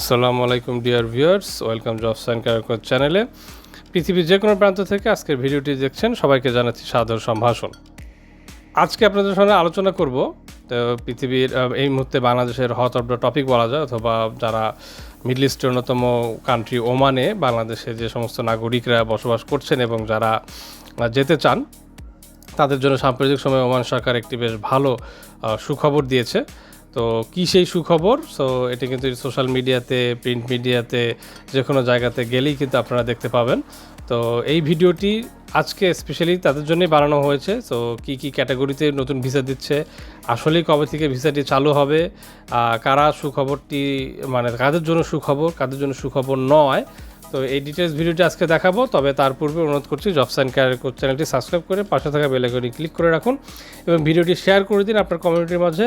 আসসালামু আলাইকুম, dear viewers. Welcome job sign care চ্যানেলে। পৃথিবীর যে কোনো প্রান্ত থেকে আজকের ভিডিওটি দেখছেন, সবাইকে জানাচ্ছি সাদর সম্ভাষণ। আজকে আপনাদের সঙ্গে আলোচনা করব, তো পৃথিবীর এই মুহূর্তে বাংলাদেশের হট অফ দ্য টপিক বলা যায়, অথবা যারা মিডল ইস্টের অন্যতম কান্ট্রি ওমানে বাংলাদেশে যে সমস্ত নাগরিকরা বসবাস করছেন এবং যারা যেতে চান, তাদের জন্য সাম্প্রতিক সময়ে ওমান সরকার একটি বেশ ভালো সুখবর দিয়েছে। তো কী সেই সুখবর? সো এটি কিন্তু সোশ্যাল মিডিয়াতে প্রিন্ট মিডিয়াতে যে কোনো জায়গাতে গেলেই কিন্তু আপনারা দেখতে পাবেন। তো এই ভিডিওটি আজকে স্পেশালি তাদের জন্যই বানানো হয়েছে। তো কি কি ক্যাটাগরিতে নতুন ভিসা দিচ্ছে, আসলেই কবে থেকে ভিসাটি চালু হবে কারা সুখবরটি মানে কাদের জন্য সুখবর, কাদের জন্য সুখবর নয় তো এই ডিটেলস ভিডিওটি আজকে দেখাবো, তবে তার পূর্বে অনুরোধ করছি জব সাইন কেয়ার চ্যানেলটি সাবস্ক্রাইব করে পাশে থাকা বেল আইকনে ক্লিক করে রাখুন এবং ভিডিওটি শেয়ার করে দিন আপনার কমিউনিটির মাঝে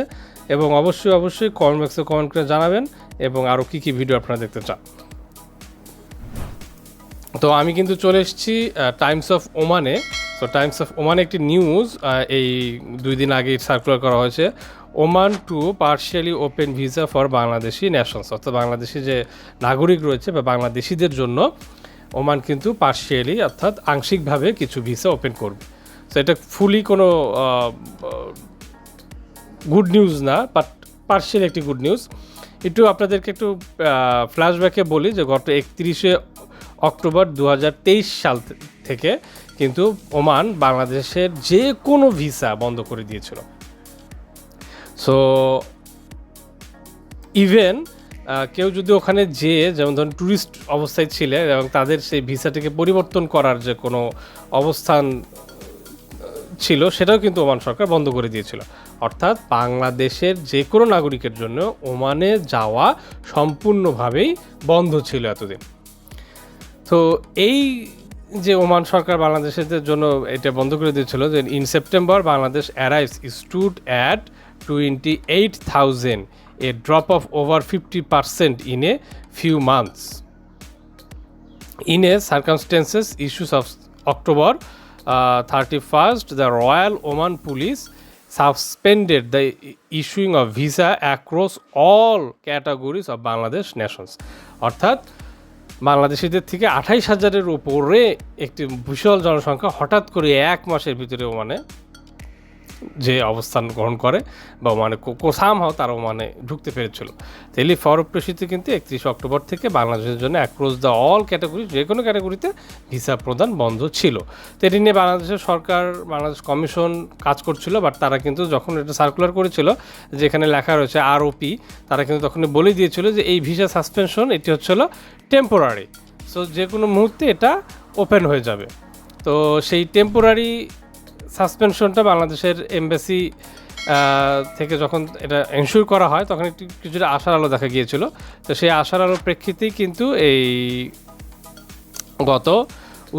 এবং অবশ্যই অবশ্যই কমেন্ট বক্সে কমেন্ট করে জানাবেন এবং আরও কী কী ভিডিও আপনারা দেখতে চান। তো আমি কিন্তু চলে এসেছি টাইমস অফ ওমানে তো টাইমস অফ ওমানে একটি নিউজ এই দুই দিন আগে সার্কুলার করা হয়েছে। Oman to partially open visa for Bangladeshi nations অর্থাৎ বাংলাদেশি যে নাগরিক রয়েছে বা বাংলাদেশিদের জন্য ওমান কিন্তু পার্শিয়ালি অর্থাৎ আংশিকভাবে কিছু ভিসা ওপেন করবে। তো এটা ফুলি কোনো গুড নিউজ না বাট পার্শিয়াল একটি গুড নিউজ একটু আপনাদেরকে একটু ফ্ল্যাশব্যাকে বলি যে গত একত্রিশে অক্টোবর দু হাজার তেইশ সাল থেকে কিন্তু ওমান বাংলাদেশের যে কোনো ভিসা বন্ধ করে দিয়েছিল। সো ইভেন কেউ যদি ওখানে যেয়ে যেমন ধরুন ট্যুরিস্ট অবস্থায় ছিলেন এবং তাদের সেই ভিসাটিকে পরিবর্তন করার যে কোনো অবস্থান ছিল, সেটাও কিন্তু ওমান সরকার বন্ধ করে দিয়েছিল। অর্থাৎ বাংলাদেশের যে কোনো নাগরিকের জন্য ওমানে যাওয়া সম্পূর্ণভাবেই বন্ধ ছিল এতদিন। তো এই যে ওমান সরকার বাংলাদেশের জন্য এটা বন্ধ করে দিয়েছিল, যে in September Bangladesh arrives stood at twenty eight thousand a drop of over fifty percent in a few months In a circumstances issues of October uh, 31st, the Royal Oman Police suspended the issuing of visa across all categories of Bangladesh nations. অর্থাৎ বাংলাদেশিদের থেকে আঠাইশ হাজারের উপরে একটি বিশাল জনসংখ্যা হঠাৎ করে এক মাসের ভিতরে ওমানে যে অবস্থান গ্রহণ করে বা মানে কোসাম হাও তারা মানে ঢুকতে পেরেছিল। তেলি ফরপ্রেসিতে কিন্তু একত্রিশ অক্টোবর থেকে বাংলাদেশের জন্য অ্যাক্রস দ্য অল ক্যাটাগরি যে কোনো ক্যাটাগরিতে ভিসা প্রদান বন্ধ ছিল। তো এটি নিয়ে বাংলাদেশের সরকার, বাংলাদেশ কমিশন কাজ করছিল বাট তারা কিন্তু যখন এটা সার্কুলার করেছিল, যেখানে লেখা রয়েছে আরওপি তারা কিন্তু তখন বলে দিয়েছিল যে এই ভিসা সাসপেনশন এটি হচ্ছিল টেম্পোরারি সো যে কোনো মুহূর্তে এটা ওপেন হয়ে যাবে। তো সেই টেম্পোরারি সাসপেনশনটা বাংলাদেশের এমবাসি থেকে যখন এটা এনশিওর করা হয়, তখন একটু কিছুটা আশার আলো দেখা গিয়েছিল। তো সেই আশার আলোর প্রেক্ষিতেই কিন্তু এই গত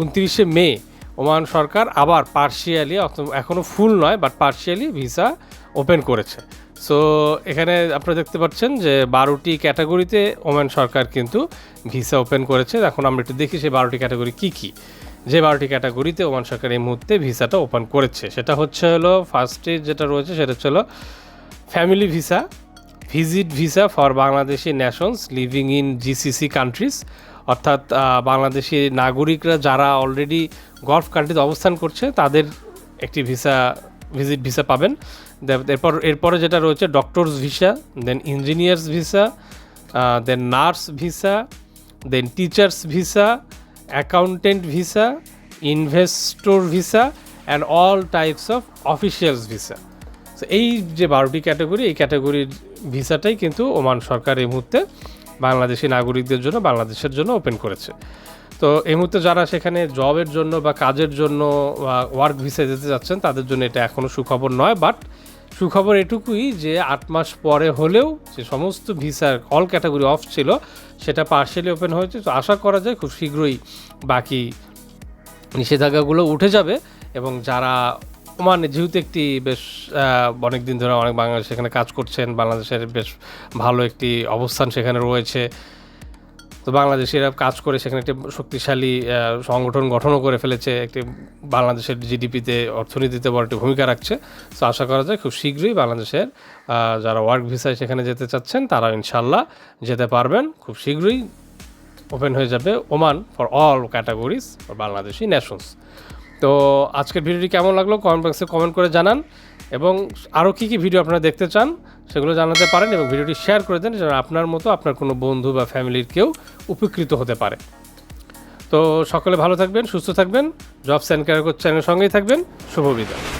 উনত্রিশে মে ওমান সরকার আবার পার্শিয়ালি এখনও ফুল নয় বাট পার্শিয়ালি ভিসা ওপেন করেছে। সো এখানে আপনারা দেখতে পাচ্ছেন যে বারোটি ক্যাটাগরিতে ওমান সরকার কিন্তু ভিসা ওপেন করেছে। এখন আমরা একটু দেখি সেই বারোটি ক্যাটাগরি কী কী। যে বারোটি ক্যাটাগরিতে ওমান সরকার এই মুহূর্তে ভিসাটা ওপেন করেছে। সেটা হচ্ছে হলো ফার্স্টে যেটা রয়েছে, সেটা হচ্ছে হলো family visa visit visa for Bangladeshi nations living in GCC countries অর্থাৎ বাংলাদেশি নাগরিকরা যারা অলরেডি গলফ কান্ট্রিতে অবস্থান করছে, তাদের একটি ভিসা ভিজিট ভিসা পাবেন। এরপর, এরপরে যেটা রয়েছে doctors visa then engineers visa then nurse visa then teachers visa accountant visa investor visa and all types of officials visa তো এই যে বারোটি ক্যাটাগরি এই ক্যাটাগরির ভিসাটাই কিন্তু ওমান সরকার এই মুহূর্তে বাংলাদেশি নাগরিকদের জন্য, বাংলাদেশের জন্য ওপেন করেছে। তো এই মুহূর্তে যারা সেখানে জবের জন্য বা কাজের জন্য ওয়ার্ক ভিসা যেতে যাচ্ছেন, তাদের জন্য এটা এখনও সুখবর নয় বাট সুখবর এটুকুই যে আট মাস পরে হলেও যে সমস্ত ভিসার অল ক্যাটাগরি অফ ছিল, সেটা পার্শিয়ালি ওপেন হয়েছে। তো আশা করা যায় খুব শীঘ্রই বাকি নিষেধাজ্ঞাগুলো উঠে যাবে এবং যারা ওমান যেহেতু একটি বেশ অনেক দিন ধরে অনেক বাংলাদেশ সেখানে কাজ করছেন, বাংলাদেশের বেশ ভালো একটি অবস্থান সেখানে রয়েছে। তো বাংলাদেশিরা কাজ করে সেখানে একটি শক্তিশালী সংগঠন গঠনও করে ফেলেছে, একটি বাংলাদেশের জিডিপিতে, অর্থনীতিতে বড় একটি ভূমিকা রাখছে। তো আশা করা যায় খুব শীঘ্রই বাংলাদেশের যারা ওয়ার্ক ভিসায় সেখানে যেতে চাচ্ছেন, তারা ইনশাল্লাহ যেতে পারবেন। খুব শীঘ্রই ওপেন হয়ে যাবে Oman for all categories, for Bangladeshi nations তো আজকের ভিডিওটি কেমন লাগল কমেন্ট বক্সে কমেন্ট করে জানান এবং আরও কী কী ভিডিও আপনারা দেখতে চান সেগুলো জানাতে পারেন এবং ভিডিওটি শেয়ার করে দেন যেন আপনার মতো আপনার কোনো বন্ধু বা ফ্যামিলির কেউ উপকৃত হতে পারে। তো সকলে ভালো থাকবেন, সুস্থ থাকবেন জবস অ্যান্ড ক্যারিয়ার চ্যানেলের সঙ্গেই থাকবেন। শুভ বিদায়